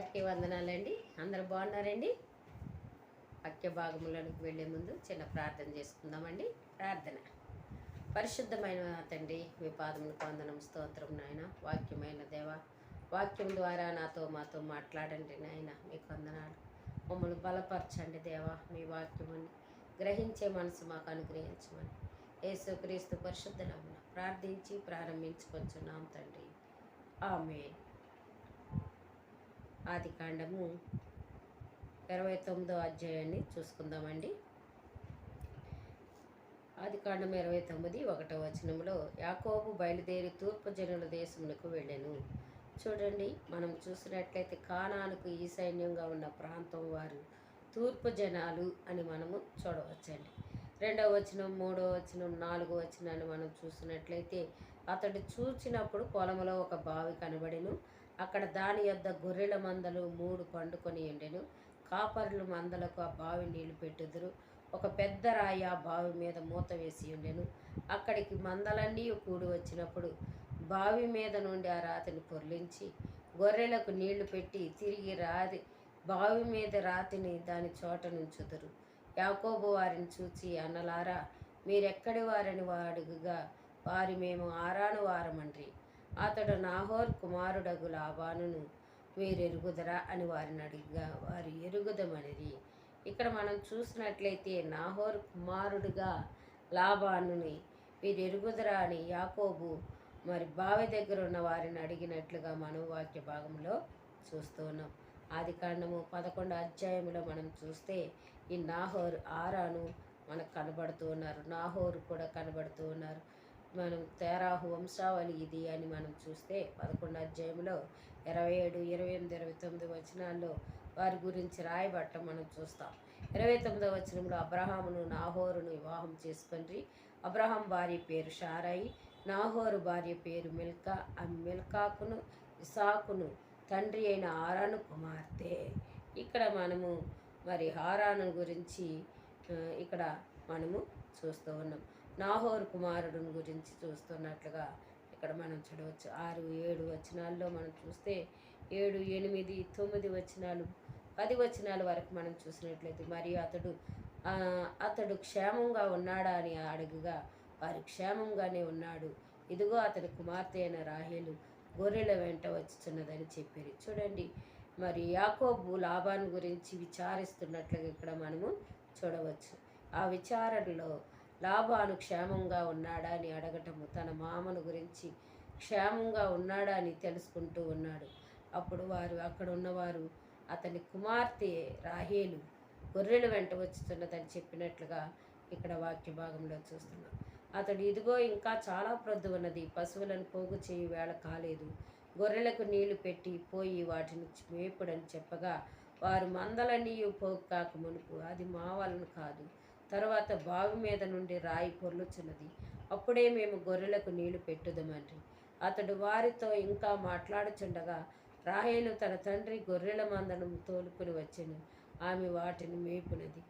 అందరికీ వందనాలండి. అందరు బాగున్నారండి? వాక్య భాగములకు వెళ్ళే ముందు చిన్న ప్రార్థన చేసుకుందామండి. ప్రార్థన. పరిశుద్ధమైన తండ్రి మీ పాదములు వందనం స్తోత్రం నాయన. వాక్యమైన దేవ వాక్యం ద్వారా నాతో మాతో మాట్లాడండి నాయన. మీకు వందనాలు. మమ్మల్ని బలపరచండి దేవా మీ వాక్యమని. గ్రహించే మనసు మాకు అనుగ్రహించమని. యేసుక్రీస్తు పరిశుద్ధ ప్రార్థించి ప్రారంభించుకొచ్చున్నాం తండ్రి. ఆమె ఆది కాండము ఇరవై తొమ్మిదో అధ్యాయాన్ని చూసుకుందామండి. ఆది కాండం ఇరవై తొమ్మిది ఒకటో వచనంలో యాకోబు బయలుదేరి తూర్పు జనుల దేశమునకు వెళ్ళాను. చూడండి మనం చూసినట్లయితే కానాలకు ఈ సైన్యంగా ఉన్న ప్రాంతం వారు తూర్పు జనాలు అని మనము చూడవచ్చండి. రెండవ వచనం మూడో వచనం నాలుగో వచనాన్ని మనం చూసినట్లయితే అతడు చూచినప్పుడు పొలంలో ఒక బావి కనబడిను. అక్కడ దాని యొద్ద గొర్రెల మందలు మూడు పండుకొని ఉండెను కాపర్లు మందలకు ఆ బావి నీళ్ళు పెట్టుదురు. ఒక పెద్ద రాయి ఆ బావి మీద మూత వేసి ఉండెను. అక్కడికి మందలన్నీ కూడి వచ్చినప్పుడు బావి మీద నుండి ఆ రాతిని పొర్లించి గొర్రెలకు నీళ్ళు పెట్టి తిరిగి రాతి బావి మీద రాతిని దాని చోట నుంచుదురు. యాకోబు వారిని చూచి అన్నలారా మీరెక్కడి వారని వాడుగా వారి మేము ఆరాను వారమండ్రి. అతడు నాహోర్ కుమారుడగు లాభానును వీరెరుగుదరా ఎరుగుదరా అని వారిని అడిగా. వారు ఎరుగుదమనిది. ఇక్కడ మనం చూసినట్లయితే నాహోర్ కుమారుడుగా లాభానుని వీరెరుగుదరా అని యాకోబు మరి బావి దగ్గర ఉన్న వారిని అడిగినట్లుగా మనం వాక్య భాగంలో చూస్తూ ఉన్నాం ఆది కాండము పదకొండు అధ్యాయంలో మనం చూస్తే ఈ నాహోర్ ఆరాను మనకు కనబడుతూ ఉన్నారు. నాహోరు కూడా కనబడుతూ ఉన్నారు. మనం తేరాహు వంశావళి ఇది అని మనం చూస్తే పదకొండు అధ్యాయంలో ఇరవై ఏడు ఇరవై ఎనిమిది ఇరవై తొమ్మిది వచనాల్లో వారి గురించి రాయబట్టం మనం చూస్తాం. ఇరవై తొమ్మిదో వచనంలో అబ్రహామును నాహోరును వివాహం చేసుకొని అబ్రహాం భార్య పేరు షారాయి నాహోరు భార్య పేరు మిల్కా ఆ మిల్కాకును ఇసాకును తండ్రి అయిన ఆరాను కుమార్తె. ఇక్కడ మనము మరి హారాను గురించి ఇక్కడ మనము చూస్తూ ఉన్నాం. నాహోరు కుమారుడుని గురించి చూస్తున్నట్లుగా ఇక్కడ మనం చూడవచ్చు. ఆరు ఏడు వచనాల్లో మనం చూస్తే ఏడు ఎనిమిది తొమ్మిది వచనాలు పది వచనాల వరకు మనం చూసినట్లయితే మరియు అతడు అతడు క్షేమంగా ఉన్నాడా? అని అడుగుగా వారు క్షేమంగానే ఉన్నాడు. ఇదిగో అతని కుమార్తె అయిన రాహేలు గొర్రెల వెంట వచ్చుచున్నదని చెప్పారు. చూడండి మరి యాకోబు లాభాన్ని గురించి విచారిస్తున్నట్లుగా ఇక్కడ మనము చూడవచ్చు. ఆ విచారణలో లాభాను క్షేమంగా ఉన్నాడా అని అడగటము తన మామను గురించి క్షేమంగా ఉన్నాడా అని తెలుసుకుంటూ ఉన్నాడు. అప్పుడు వారు అక్కడ ఉన్నవారు అతని కుమార్తె రాహేలు గొర్రెల వెంట వచ్చుతున్నదని చెప్పినట్లుగా ఇక్కడ వాక్య భాగంలో చూస్తున్నాం. అతడు ఇదిగో ఇంకా చాలా ప్రొద్దు ఉన్నది. పశువులను పోగు చేయి వేళ కాలేదు. గొర్రెలకు నీళ్ళు పెట్టి పోయి వాటిని మేపుడని చెప్పగా వారు మందలన్నీ పోగు కాక మునుపు. అది మా వలన కాదు. తర్వాత బావి మీద నుండి రాయి పొర్లుచున్నది. అప్పుడే మేము గొర్రెలకు నీళ్ళు పెట్టుదమండి. అతడు వారితో ఇంకా మాట్లాడుచుండగా రాహేలు తన తండ్రి గొర్రెల మందను తోలుకుని వచ్చెను. ఆమె వాటిని మేపునది.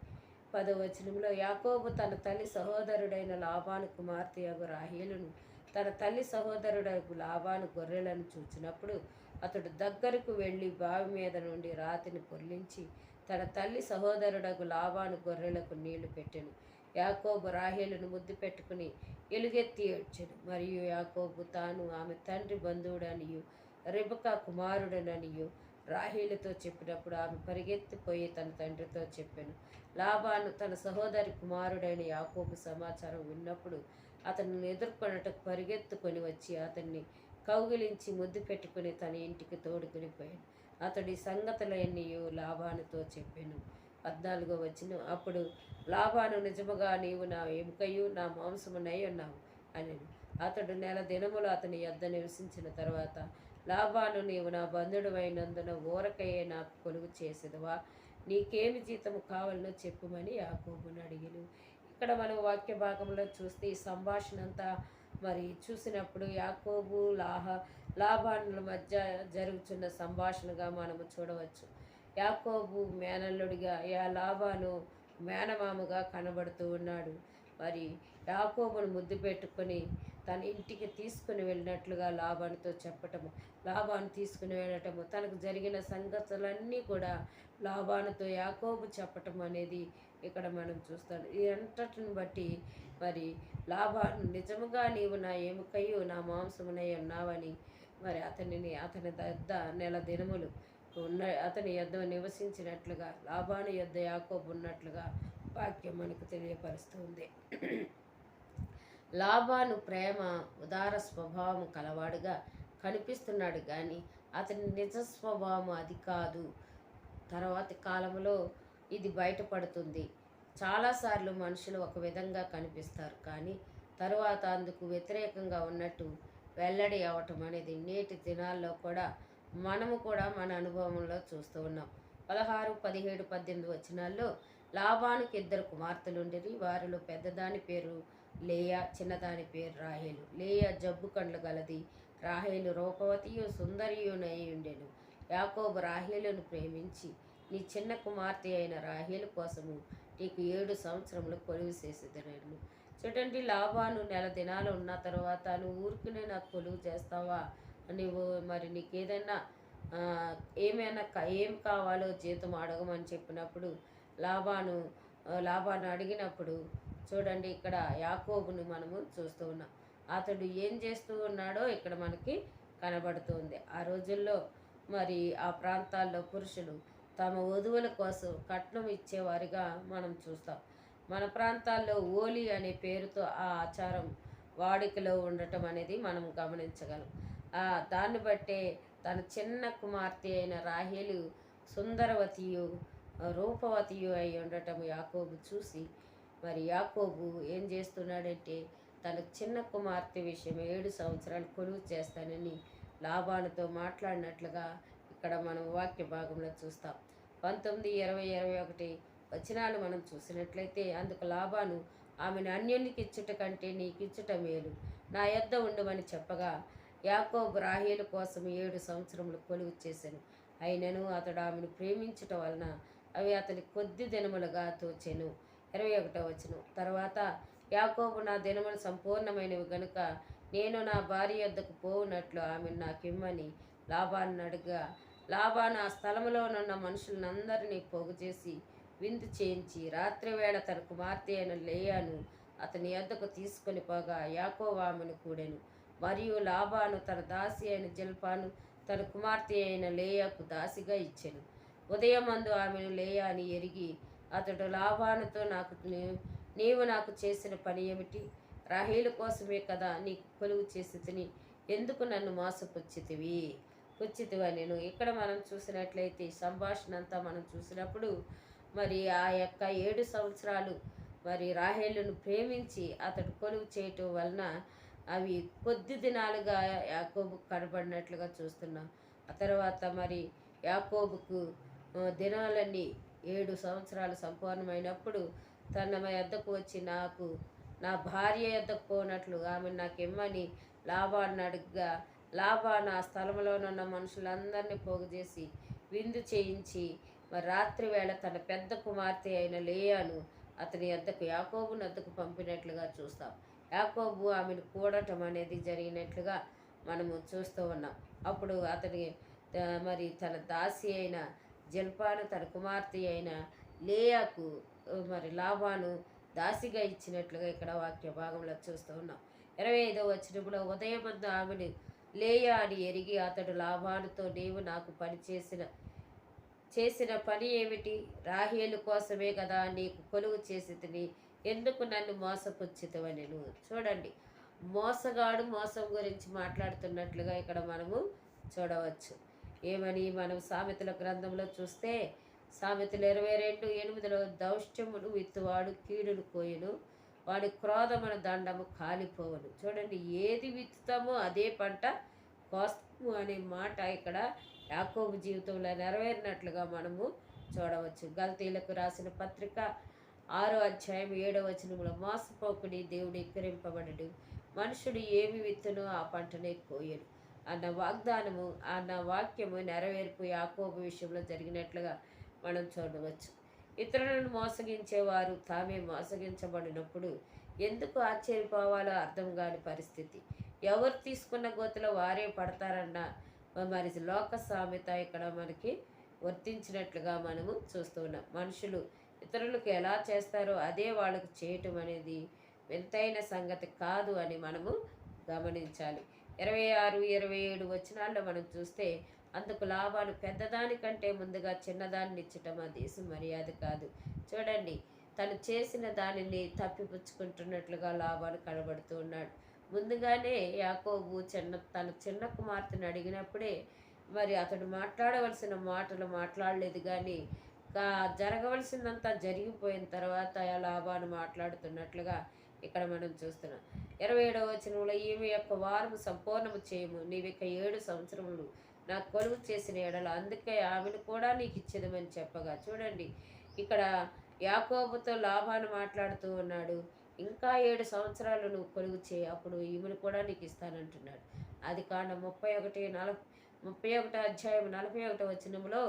పదవచనంలో యాకోబు తన తల్లి సహోదరుడైన లాభాను కుమార్తె యగు రాహేలును తన తల్లి సహోదరుడైపు లాభాను గొర్రెలను చూచినప్పుడు అతడు దగ్గరకు వెళ్ళి బావి మీద నుండి రాతిని పొర్లించి తన తల్లి సహోదరుడకు లాభాను గొర్రెలకు నీళ్ళు పెట్టెను. యాకోబు రాహేలును ముద్దు పెట్టుకుని ఎలుగెత్తి ఏడ్చెను మరియు యాకోబు తాను ఆమె తండ్రి బంధువుడనియు రిబకా కుమారుడననియు రాహేలుతో చెప్పినప్పుడు ఆమె పరిగెత్తిపోయి తన తండ్రితో చెప్పాను. లాభాను తన సహోదరి కుమారుడైన యాకోబు సమాచారం విన్నప్పుడు అతన్ని ఎదుర్కొనటకు పరిగెత్తుకొని వచ్చి అతన్ని కౌగిలించి ముద్దు పెట్టుకుని తన ఇంటికి తోడుకుని పోయాను. అతడి సంగతులన్నీ లాభానుతో చెప్పాను. పద్నాలుగో వచ్చిన అప్పుడు లాభాను నిజముగా నీవు నా ఎముకయు నా మాంసమునై ఉన్నావు అని అతడు నెల దినములు అతని యొద్ద నివసించిన తర్వాత లాభాను నీవు నా బంధుడు అయినందున ఊరకయ్యే నాకు కొలువు చేసేదివా? నీకేమి జీతము కావాలనో చెప్పుమని యాకోబును అడిగిను. ఇక్కడ మనం వాక్య భాగంలో చూస్తే ఈ సంభాషణ అంతా మరి చూసినప్పుడు యాకోబు లాహ లాభానుల మధ్య జరుగుతున్న సంభాషణగా మనము చూడవచ్చు. యాకోబు మేనల్లుడిగా యా లాభాను మేనమామగా కనబడుతూ ఉన్నాడు. మరి యాకోబును ముద్దు పెట్టుకొని తన ఇంటికి తీసుకుని వెళ్ళినట్లుగా లాభానితో చెప్పటము లాభాన్ని తీసుకుని వెళ్ళటము తనకు జరిగిన సంగతులన్నీ కూడా లాభానుతో యాకోబు చెప్పటం అనేది ఇక్కడ మనం చూస్తాం. ఈ అంతటిని బట్టి మరి లాభాన్ని నిజముగా నీవు నా ఎముకయు నా మాంసమునై ఉన్నావని మరి అతనిని అతని దద్ద నెల దినములు ఉన్న అతని యొద్ద నివసించినట్లుగా లాభాను యొద్ద యాకోబు ఉన్నట్లుగా వాక్యం మనకు తెలియపరుస్తుంది లాభాను ప్రేమ ఉదార స్వభావం కలవాడుగా కనిపిస్తున్నాడు కానీ అతని నిజ స్వభావం అది కాదు. తర్వాతి కాలంలో ఇది బయటపడుతుంది. చాలాసార్లు మనుషులు ఒక విధంగా కనిపిస్తారు కానీ తరువాత అందుకు వ్యతిరేకంగా ఉన్నట్టు వెల్లడి అవటం అనేది నేటి దినాల్లో కూడా మనము కూడా మన అనుభవంలో చూస్తూ ఉన్నాం. పదహారు పదిహేడు పద్దెనిమిది వచనాల్లో లాభానికి ఇద్దరు కుమార్తెలుండిరి వారిలో పెద్దదాని పేరు లేయా చిన్నదాని పేరు రాహేలు. లేయా జబ్బు కండ్లు గలది. రాహేలు రూపవతియు సుందరియునై ఉండెను. యాకోబు రాహేలును ప్రేమించి నీ చిన్న కుమార్తె అయిన రాహేలు కోసము నీకు ఏడు సంవత్సరములు కొలువు చేసేదను చూడండి లాభాను నెల దినాలు ఉన్న తర్వాత నువ్వు ఊరికనే నాకు కొలువు చేస్తావా? నువ్వు మరి నీకు ఏదైనా ఏమైనా ఏం కావాలో జీతం అడగమని చెప్పినప్పుడు లాభాను లాభాను లాభాన్ని అడిగినప్పుడు చూడండి ఇక్కడ యాకోబుని మనము చూస్తూ ఉన్నాం. అతడు ఏం చేస్తూ ఉన్నాడో ఇక్కడ మనకి కనబడుతుంది. ఆ రోజుల్లో మరి ఆ ప్రాంతాల్లో పురుషులు తమ వధువుల కోసం కట్నం ఇచ్చేవారిగా మనం చూస్తాం. మన ప్రాంతాల్లో ఓలి అనే పేరుతో ఆ ఆచారం వాడుకలో ఉండటం అనేది మనం గమనించగలం. దాన్ని బట్టే తన చిన్న కుమార్తె అయిన రాహేలు సుందరవతియు రూపవతియు అయి ఉండటం యాకోబు చూసి మరి యాకోబు ఏం చేస్తున్నాడంటే తన చిన్న కుమార్తె విషయం ఏడు సంవత్సరాలు కొలువు చేస్తానని లాభాలతో మాట్లాడినట్లుగా ఇక్కడ మనం వాక్య భాగంలో చూస్తాం. పంతొమ్మిది ఇరవై ఇరవై ఒకటి వచనాలు మనం చూసినట్లయితే అందుకు లాభాను ఆమెను అన్యునికి ఇచ్చుట కంటే నీకు ఇచ్చుట మేలు. నా యొద్ద ఉండమని చెప్పగా యాకోబు రాహేలు కోసం ఏడు సంవత్సరములు కొలువు చేశాను. అయినను అతడు ఆమెను ప్రేమించుట వలన అవి అతని కొద్ది దినములుగా తోచెను. ఇరవై ఒకటో వచనం. తర్వాత యాకోబు నా దినములు సంపూర్ణమైనవి గనుక నేను నా భార్య యొద్దకు పోవునట్లు ఆమెను నాకిమ్మని లాభాన్ని అడుగా లాభాను ఆ స్థలములోనున్న మనుషులందరినీ పోగు చేసి విందు చేయించి రాత్రివేళ తన కుమార్తె అయిన లేయాను అతని యొద్దకు తీసుకొని పోగా యాకోవామును ఆమెను కూడెను. మరియు లాభాను తన దాసి అయిన జల్పాను తన కుమార్తె అయిన లేయాకు దాసిగా ఇచ్చెను. ఉదయమందు ఆమెను లేయా అని ఎరిగి అతడు లాభానుతో నాకు నీవు నాకు చేసిన పని ఏమిటి? రహీలు కోసమే కదా నీకు కొలువు చేసి తిని ఎందుకు నన్ను మోసపుచ్చితివి? పుచ్చితివా నేను? ఇక్కడ మనం చూసినట్లయితే సంభాషణ అంతా మనం చూసినప్పుడు మరి ఆ యొక్క ఏడు సంవత్సరాలు మరి రాహేలును ప్రేమించి అతడు కొలువు చేయటం వలన అవి కొద్ది దినాలుగా యాకోబు కనబడినట్లుగా చూస్తున్నాం. ఆ తర్వాత మరి యాకోబుకు దినాలన్నీ ఏడు సంవత్సరాలు సంపూర్ణమైనప్పుడు తన యొద్దకు వచ్చి నాకు నా భార్య యొద్దకు పోనట్లు ఆమె నాకు ఇమ్మని లాభాన్ని అడుగ్గా లాభా నా స్థలంలోనున్న మనుషులందరినీ పోగు చేసి విందు చేయించి మరి రాత్రి వేళ తన పెద్ద కుమార్తె అయిన లేయాను అతని యొద్దకు యాకోబు నద్దకు పంపినట్లుగా చూస్తాం. యాకోబు ఆమెను కూడటం అనేది జరిగినట్లుగా మనము చూస్తూ ఉన్నాం. అప్పుడు అతని మరి తన దాసి అయిన జల్పాను తన కుమార్తె అయిన లేయాకు మరి లాభాను దాసిగా ఇచ్చినట్లుగా ఇక్కడ వాక్య భాగంలో చూస్తూ ఉన్నాం. ఇరవై ఐదో వచ్చినప్పుడు ఉదయమందు ఆమెను లేయా అని ఎరిగి అతడు లాభానుతో నీవు నాకు పని చేసిన పని ఏమిటి? రాహేలు కోసమే కదా నీకు కొలువు చేసి తిని ఎందుకు నన్ను మోసపుచ్చితవని చూడండి మోసగాడు మోసం గురించి మాట్లాడుతున్నట్లుగా ఇక్కడ మనము చూడవచ్చు. ఏమని మనం సామెతల గ్రంథంలో చూస్తే సామెతలు ఇరవై రెండు ఎనిమిదిలో దౌష్ట్యమును విత్తువాడు కీడును కోయును వాడి క్రోధమున దండము కాలిపోవను. చూడండి ఏది విత్తుతామో అదే పంట కోస్తాము అనే మాట ఇక్కడ యాకోబు జీవితంలో నెరవేరినట్లుగా మనము చూడవచ్చు. గల్తీలకు రాసిన పత్రిక ఆరో అధ్యాయం ఏడో వచనంలో మోసపోకుడి దేవుడు ఎక్కిరింపబడడు మనుషుడు ఏమి విత్తునో ఆ పంటనే కోయడు. అన్న వాగ్దానము అన్న వాక్యము నెరవేర్పు యాకోబు విషయంలో జరిగినట్లుగా మనం చూడవచ్చు. ఇతరులను మోసగించేవారు తామే మోసగించబడినప్పుడు ఎందుకు ఆశ్చర్యపోవాలో అర్థం కాని పరిస్థితి. ఎవరు తీసుకున్న గోతిలో వారే పడతారన్న మరి లోక సామెత ఇక్కడ మనకి వర్తించినట్లుగా మనము చూస్తూ ఉన్నాం మనుషులు ఇతరులకు ఎలా చేస్తారో అదే వాళ్ళకు చేయటం అనేది వింతైన సంగతి కాదు అని మనము గమనించాలి. ఇరవై ఆరు ఇరవై ఏడు వచనాల్లో మనం చూస్తే అందుకు లాభాలు పెద్దదానికంటే ముందుగా చిన్నదాన్ని ఇచ్చటం ఆ దేశం మర్యాద కాదు. చూడండి తను చేసిన దానిని తప్పిపుచ్చుకుంటున్నట్లుగా లాభాలు కనబడుతూ ఉన్నాడు. ముందుగానే యాకోబు చిన్న తన చిన్న కుమార్తెను అడిగినప్పుడే మరి అతడు మాట్లాడవలసిన మాటలు మాట్లాడలేదు కానీ జరగవలసిందంతా జరిగిపోయిన తర్వాత లాభాన్ని మాట్లాడుతున్నట్లుగా ఇక్కడ మనం చూస్తున్నాం. ఇరవై ఏడవ వచనంలో ఈమె యొక్క వారము సంపూర్ణము చేయము. నీవిక ఏడు సంవత్సరములు నాకు కొలువు చేసిన ఎడల అందుకే ఆమెను కూడా నీకు ఇచ్చేదమని చెప్పగా. చూడండి ఇక్కడ యాకోబుతో లాభాన్ని మాట్లాడుతూ ఉన్నాడు. ఇంకా ఏడు సంవత్సరాలు నువ్వు కొలువు చేయి అప్పుడు ఈమెను కూడా నీకు ఇస్తానంటున్నాడు. అది కాండ ముప్పై ఒకటి నలభై ముప్పై ఒకటో అధ్యాయం నలభై ఒకటో వచనంలో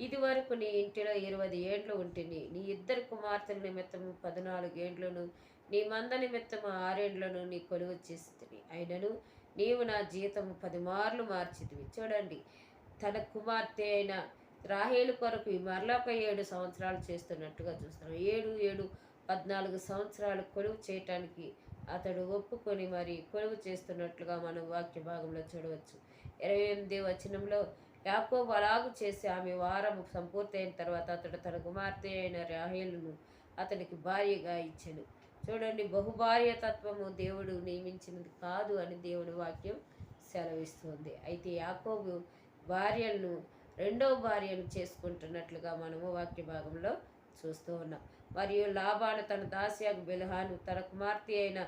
ఇది వరకు నీ ఇంటిలో ఇరవై ఏండ్లు ఉంటుంది నీ ఇద్దరు కుమార్తెల నిమిత్తము పద్నాలుగు ఏండ్లను నీ మంద నిమిత్తము ఆరేండ్లను నీ కొలువు చేస్తుంది అయినను నీవు నా జీతము పదిమార్లు మార్చింది మార్చితివి. చూడండి తన కుమార్తె అయిన రాహేలు కొరకు మరొక ఏడు సంవత్సరాలు చేస్తున్నట్టుగా చూస్తున్నాం. ఏడు ఏడు పద్నాలుగు సంవత్సరాలు కొలువు చేయటానికి అతడు ఒప్పుకొని మరి కొలువు చేస్తున్నట్లుగా మనం వాక్య భాగంలో చూడవచ్చు. ఇరవై ఎనిమిది వచనంలో యాకోబు అలాగు చేసి ఆమె వారం సంపూర్తయిన తర్వాత అతడు తన కుమార్తె అయిన రాహేలును అతనికి భార్యగా ఇచ్చాను. చూడండి బహుభార్య తత్వము దేవుడు నియమించినది కాదు అని దేవుని వాక్యం సెలవిస్తుంది. అయితే యాకోబు భార్యలను రెండవ భార్యను చేసుకుంటున్నట్లుగా మనము వాక్య భాగంలో చూస్తూ ఉన్నాం. మరియు లాభాను తన దాసియాకు బిల్హాను తన కుమార్తె అయిన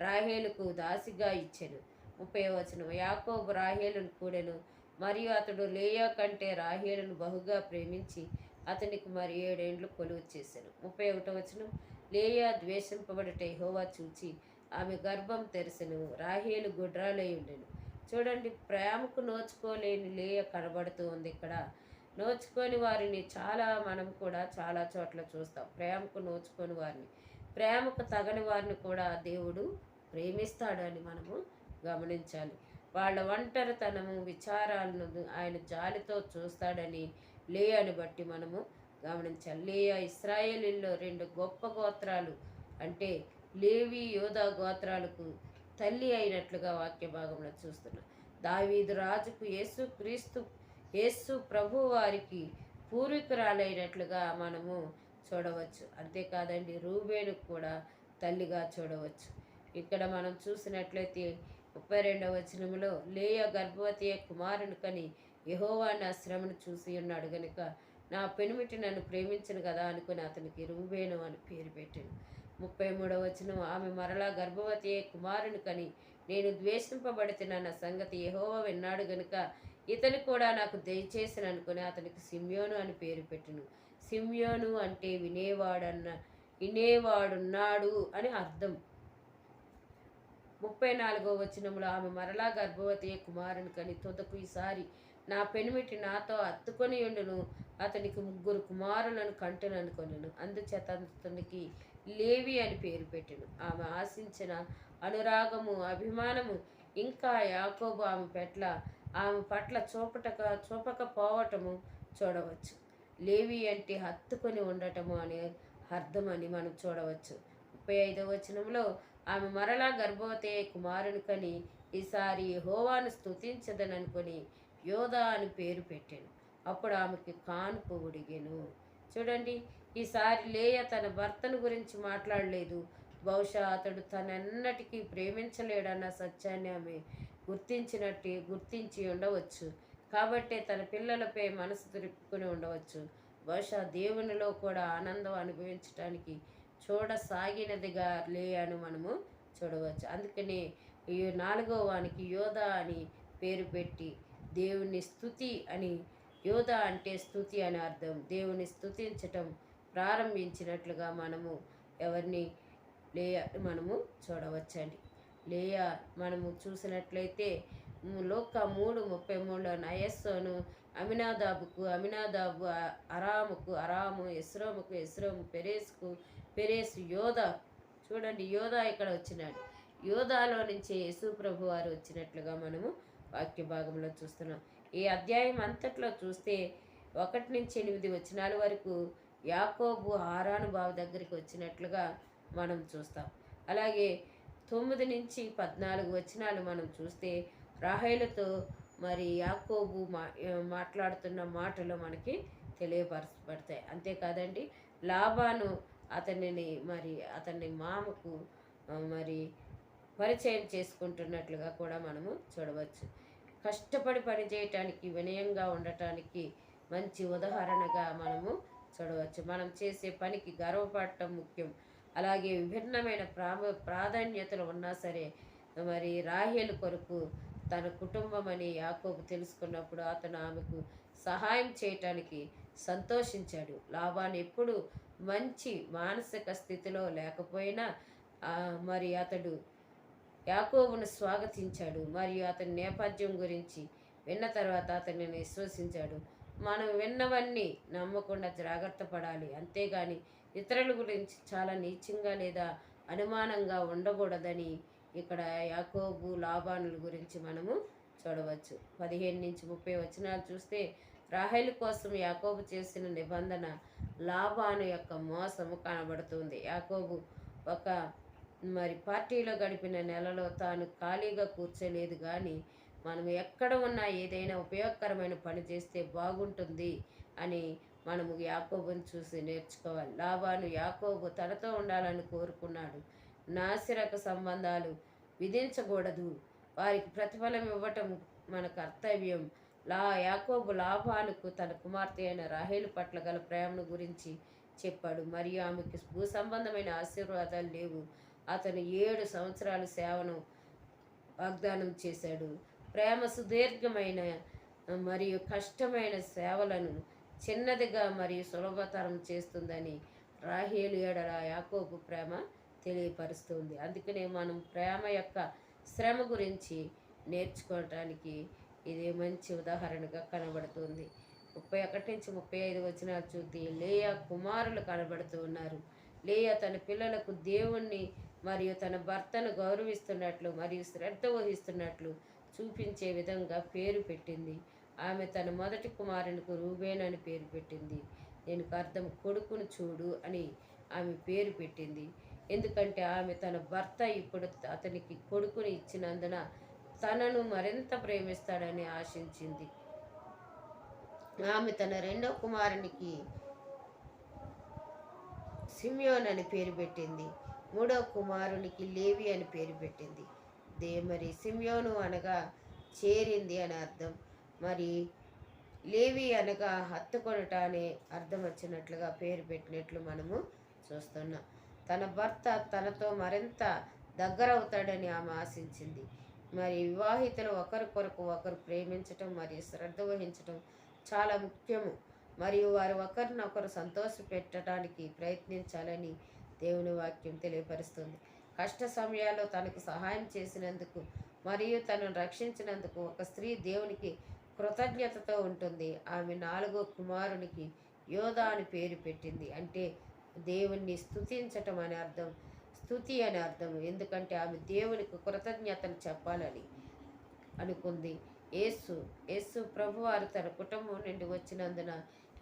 రాహేలుకు దాసిగా ఇచ్చెను. ముప్పై వచనం యాకోబు రాహేలును కూడెను. మరియు అతడు లేయా కంటే రాహేలును బహుగా ప్రేమించి అతనికి మరి ఏడేండ్లు కొలువు చేశాను ముప్పై ఒకటో వచనం లేయా ద్వేషింపబడటే హోవా చూచి ఆమె గర్భం తెరిసెను. రాహేలు గుడ్రాలై ఉండెను. చూడండి ప్రేమకు నోచుకోలేని లేయ కనబడుతూ ఉంది ఇక్కడ. నోచుకొని వారిని చాలా మనం కూడా చాలా చోట్ల చూస్తాం. ప్రేమకు నోచుకొని వారిని. ప్రేమకు తగని వారిని కూడా దేవుడు ప్రేమిస్తాడని మనము గమనించాలి. వాళ్ళ ఒంటరితనము విచారాలను ఆయన జాలితో చూస్తాడని లేయని బట్టి మనము గమనించాలి. లేయా ఇస్రాయేలీల్లో రెండు గొప్ప గోత్రాలు అంటే లేవి యోధా గోత్రాలకు తల్లి అయినట్లుగా వాక్య భాగంలో చూస్తున్నాం. దావీదు రాజుకు యేసు క్రీస్తు యేసు ప్రభు వారికి పూర్వీకురాలైనట్లుగా మనము చూడవచ్చు. అంతేకాదండి రూబేను కూడా తల్లిగా చూడవచ్చు. ఇక్కడ మనం చూసినట్లయితే ముప్పై రెండవ వచనంలో లేయ గర్భవతి కుమారుని కని యహోవా నా శ్రమను చూసి ఉన్నాడు గనుక నా పెనుమిటి నన్ను ప్రేమించను కదా అనుకుని అతనికి రూబేను అని పేరు పెట్టాను ముప్పై మూడవ వచనం ఆమె మరలా గర్భవతి కుమారుని కని నేను ద్వేషింపబడుతున్న సంగతి యహోవా విన్నాడు గనుక ఇతను కూడా నాకు దయచేసిన అనుకుని అతనికి సిమ్యోను అని పేరు పెట్టిను. సిమ్యోను అంటే వినేవాడన్న వినేవాడున్నాడు అని అర్థం. ముప్పై నాలుగో వచనంలో ఆమె మరలా గర్భవతి కుమారుని కని తుదకు ఈసారి నా పెనిమిటి నాతో అత్తుకొని ఉండును. అతనికి ముగ్గురు కుమారులను కంటను అనుకొనను. అందుచేత అతనికి లేవి అని పేరు పెట్టెను. ఆమె ఆశించిన అనురాగము అభిమానము ఇంకా యాకోబు ఆమె పట్ల ఆమె పట్ల చూపటక చూపకపోవటము చూడవచ్చు. లేవి అంటే హత్తుకొని ఉండటము అనే అర్థం అని మనం చూడవచ్చు. ముప్పై ఐదవ వచనంలో ఆమె మరలా గర్భవతి కుమారుని కని ఈసారి హోవాను స్తుతించదననుకొని యోధా అని పేరు పెట్టాను. అప్పుడు ఆమెకి కానుపు ఉడిగాను. చూడండి ఈసారి లేయ తన భర్తను గురించి మాట్లాడలేదు. బహుశా అతడు తనన్నటికీ ప్రేమించలేడన్న సత్యాన్ని ఆమె గుర్తించినట్టు గుర్తించి ఉండవచ్చు. కాబట్టే తన పిల్లలపై మనసు తిరుపుకుని ఉండవచ్చు. బహుశా దేవునిలో కూడా ఆనందం అనుభవించడానికి చూడసాగినదిగా లేయను మనము చూడవచ్చు. అందుకనే ఈ నాలుగో వానికి యోధ అని పేరు పెట్టి దేవుని స్థుతి అని యోధ అంటే స్థుతి అని అర్థం. దేవుని స్థుతించటం ప్రారంభించినట్లుగా మనము ఎవరిని లే మనము చూడవచ్చండి. లేయా? మనము చూసినట్లయితే లోక మూడు ముప్పై మూడులో నయస్సోను అమినాదాబుకు అమినాదాబు అరాముకు అరాము ఇస్రోముకు ఇస్రోము పెరేస్కు పెరేస్ యోధ. చూడండి యోధా ఇక్కడ వచ్చినాడు. యోధాలో నుంచి యేసు ప్రభు వారు వచ్చినట్లుగా మనము వాక్య భాగంలో చూస్తున్నాం. ఈ అధ్యాయం అంతట్లో చూస్తే ఒకటి నుంచి ఎనిమిది వచనాల వరకు యాకోబు హారాను దగ్గరికి వచ్చినట్లుగా మనం చూస్తాం. అలాగే తొమ్మిది నుంచి పద్నాలుగు వచనాలు మనం చూస్తే రాహేలతో మరి యాకోబు మా మాట్లాడుతున్న మాటలు మనకి తెలియపరచబడతాయి. అంతేకాదండి లాభాను అతనిని మరి అతని మామకు మరి పరిచయం చేసుకుంటున్నట్లుగా కూడా మనము చూడవచ్చు. కష్టపడి పని చేయటానికి వినయంగా ఉండటానికి మంచి ఉదాహరణగా మనము చూడవచ్చు. మనం చేసే పనికి గర్వపడటం ముఖ్యం. అలాగే విభిన్నమైన ప్రామ ప్రాధాన్యతలు ఉన్నా సరే మరి రాహేలు కొరకు తన కుటుంబం అని యాకోబు తెలుసుకున్నప్పుడు అతను ఆమెకు సహాయం చేయటానికి సంతోషించాడు. లాభాన్ని ఎప్పుడు మంచి మానసిక స్థితిలో లేకపోయినా మరి అతడు యాకోబును స్వాగతించాడు. మరియు అతని నేపథ్యం గురించి విన్న తర్వాత అతనిని విశ్వసించాడు. మనం విన్నవన్నీ నమ్మకుండా జాగ్రత్త పడాలి. అంతేగాని ఇతరుల గురించి చాలా నీచంగా లేదా అనుమానంగా ఉండకూడదని ఇక్కడ యాకోబు లాభానుల గురించి మనము చూడవచ్చు. పదిహేను నుంచి ముప్పై వచనాలు చూస్తే రాహేలు కోసం యాకోబు చేసిన నిబంధన లాభాను యొక్క మోసము కనబడుతుంది. యాకోబు ఒక మరి పార్టీలో గడిపిన నెలలో తాను ఖాళీగా కూర్చోలేదు కానీ మనం ఎక్కడ ఉన్నా ఏదైనా ఉపయోగకరమైన పని చేస్తే బాగుంటుంది అని మనము యాకోబుని చూసి నేర్చుకోవాలి. లాభాను యాకోబు తనతో ఉండాలని కోరుకున్నాడు. నాసిరక సంబంధాలు విధించకూడదు. వారికి ప్రతిఫలం ఇవ్వటం మన కర్తవ్యం. లా యాకోబు లాభాలకు తన కుమార్తె అయిన రాహేలు పట్ల గల ప్రేమను గురించి చెప్పాడు. మరియు ఆమెకి భూ సంబంధమైన ఆశీర్వాదాలు లేవు. అతను ఏడు సంవత్సరాల సేవను వాగ్దానం చేశాడు. ప్రేమ సుదీర్ఘమైన మరియు కష్టమైన సేవలను చిన్నదిగా మరియు సులభతరం చేస్తుందని రాహేలు ఏడల యాకోబు ప్రేమ తెలియపరుస్తుంది. అందుకనే మనం ప్రేమ యొక్క శ్రమ గురించి నేర్చుకోవటానికి ఇది మంచి ఉదాహరణగా కనబడుతుంది. ముప్పై ఒకటి నుంచి ముప్పై ఐదు వచ్చిన చూద్ది లేయా కుమారులు కనబడుతూ ఉన్నారు. లేయా తన పిల్లలకు దేవుణ్ణి మరియు తన భర్తను గౌరవిస్తున్నట్లు మరియు శ్రద్ధ వహిస్తున్నట్లు చూపించే విధంగా పేరు పెట్టింది. ఆమె తన మొదటి కుమారునికి రూబేన్ అని పేరు పెట్టింది. దీనికి అర్థం కొడుకును చూడు అని ఆమె పేరు పెట్టింది. ఎందుకంటే ఆమె తన భర్త ఇప్పుడు అతనికి కొడుకుని ఇచ్చినందున తనను మరింత ప్రేమిస్తాడని ఆశించింది. ఆమె తన రెండో కుమారునికి సిమియోన్ అని పేరు పెట్టింది. మూడో కుమారునికి లేవి అని పేరు పెట్టింది. దే మరి సిమియోను అనగా చేరింది అని అర్థం. మరి లేవి అనగా హత్తుకొనట అనే అర్థం వచ్చినట్లుగా పేరు పెట్టినట్లు మనము చూస్తున్నాం. తన భర్త తనతో మరింత దగ్గరవుతాడని ఆమె ఆశించింది. మరి వివాహితులు ఒకరికొరకు ఒకరు ప్రేమించటం మరియు శ్రద్ధ వహించటం చాలా ముఖ్యము. మరియు వారు ఒకరినొకరు సంతోష పెట్టడానికి ప్రయత్నించాలని దేవుని వాక్యం తెలియపరుస్తుంది. కష్ట సమయాల్లో తనకు సహాయం చేసినందుకు మరియు తనను రక్షించినందుకు ఒక స్త్రీ దేవునికి కృతజ్ఞతతో ఉంటుంది. ఆమె నాలుగో కుమారునికి యోధ అని పేరు పెట్టింది. అంటే దేవుణ్ణి స్థుతించటం అని అర్థం స్థుతి అని అర్థం. ఎందుకంటే ఆమె దేవునికి కృతజ్ఞతలు చెప్పాలని అనుకుంది. యేసు యేసు ప్రభువారు తన కుటుంబం నుండి వచ్చినందున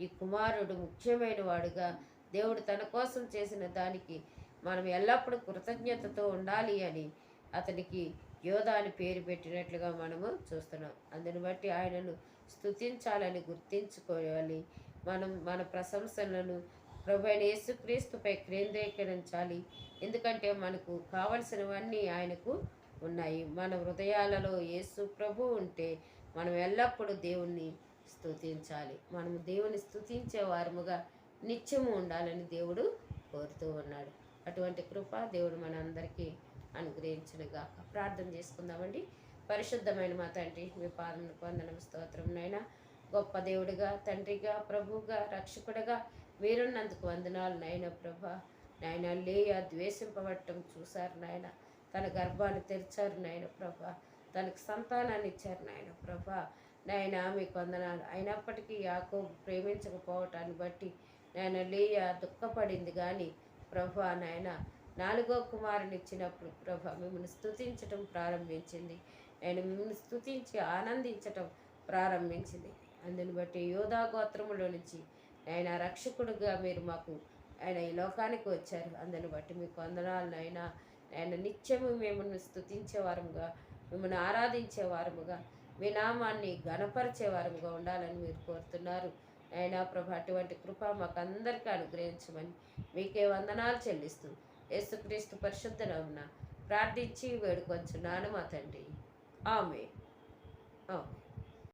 ఈ కుమారుడు ముఖ్యమైన వాడుగా దేవుడు తన కోసం చేసిన దానికి మనం ఎల్లప్పుడూ కృతజ్ఞతతో ఉండాలి అని అతనికి యోధ అని పేరు పెట్టినట్లుగా మనము చూస్తున్నాం. అందుని బట్టి ఆయనను స్థుతించాలని గుర్తించుకోవాలి. మనం మన ప్రశంసలను ప్రభు అయిన యేసుక్రీస్తుపై కేంద్రీకరించాలి. ఎందుకంటే మనకు కావలసినవన్నీ ఆయనకు ఉన్నాయి. మన హృదయాలలో యేసు ప్రభు ఉంటే మనం ఎల్లప్పుడూ దేవుణ్ణి స్తుతించాలి. మనము దేవుని స్తుతించే వారముగా నిత్యము ఉండాలని దేవుడు కోరుతూ ఉన్నాడు. అటువంటి కృప దేవుడు మనందరికీ అనుగ్రహించునుగా ప్రార్థన చేసుకుందామండి. పరిశుద్ధమైన మా తండ్రి మీ పాలన పొందనం స్తోత్రం నైనా గొప్ప దేవుడిగా తండ్రిగా ప్రభువుగా రక్షకుడిగా మీరున్నందుకు వందనాలు నాయన ప్రభ. నాయన లేయ ద్వేషింపబట్టం చూశారు నాయన. తన గర్భాన్ని తెరిచారు నాయన ప్రభా. తనకు సంతానాన్ని ఇచ్చారు నాయన ప్రభా. నాయన మీకు వందనాలు. అయినప్పటికీ యాకో ప్రేమించకపోవటాన్ని బట్టి నాయన లేయ దుఃఖపడింది కానీ ప్రభా నాయన నాలుగో కుమారుని ఇచ్చినప్పుడు ప్రభ మిమ్మల్ని స్థుతించటం ప్రారంభించింది. ఆయన మిమ్మల్ని స్థుతించి ఆనందించటం ప్రారంభించింది. అందుని బట్టి యోధా గోత్రములో నుంచి ఆయన రక్షకుడుగా మీరు మాకు ఆయన ఈ లోకానికి వచ్చారు. అందుని బట్టి మీకు వందనాలు ఆయన ఆయన నిత్యము మిమ్మల్ని స్థుతించేవారముగా మిమ్మల్ని ఆరాధించే వారముగా మీ నామాన్ని గణపరిచేవారముగా ఉండాలని మీరు కోరుతున్నారు. ఆయన ప్రభు అటువంటి కృప మాకు అందరికీ అనుగ్రహించమని మీకే వందనాలు చెల్లిస్తూ యేసుక్రీస్తు పరిశుద్ధ నామమున ప్రార్థించి వేడుకొంచున్నాను మా తండ్రి. ఆమె ఆమె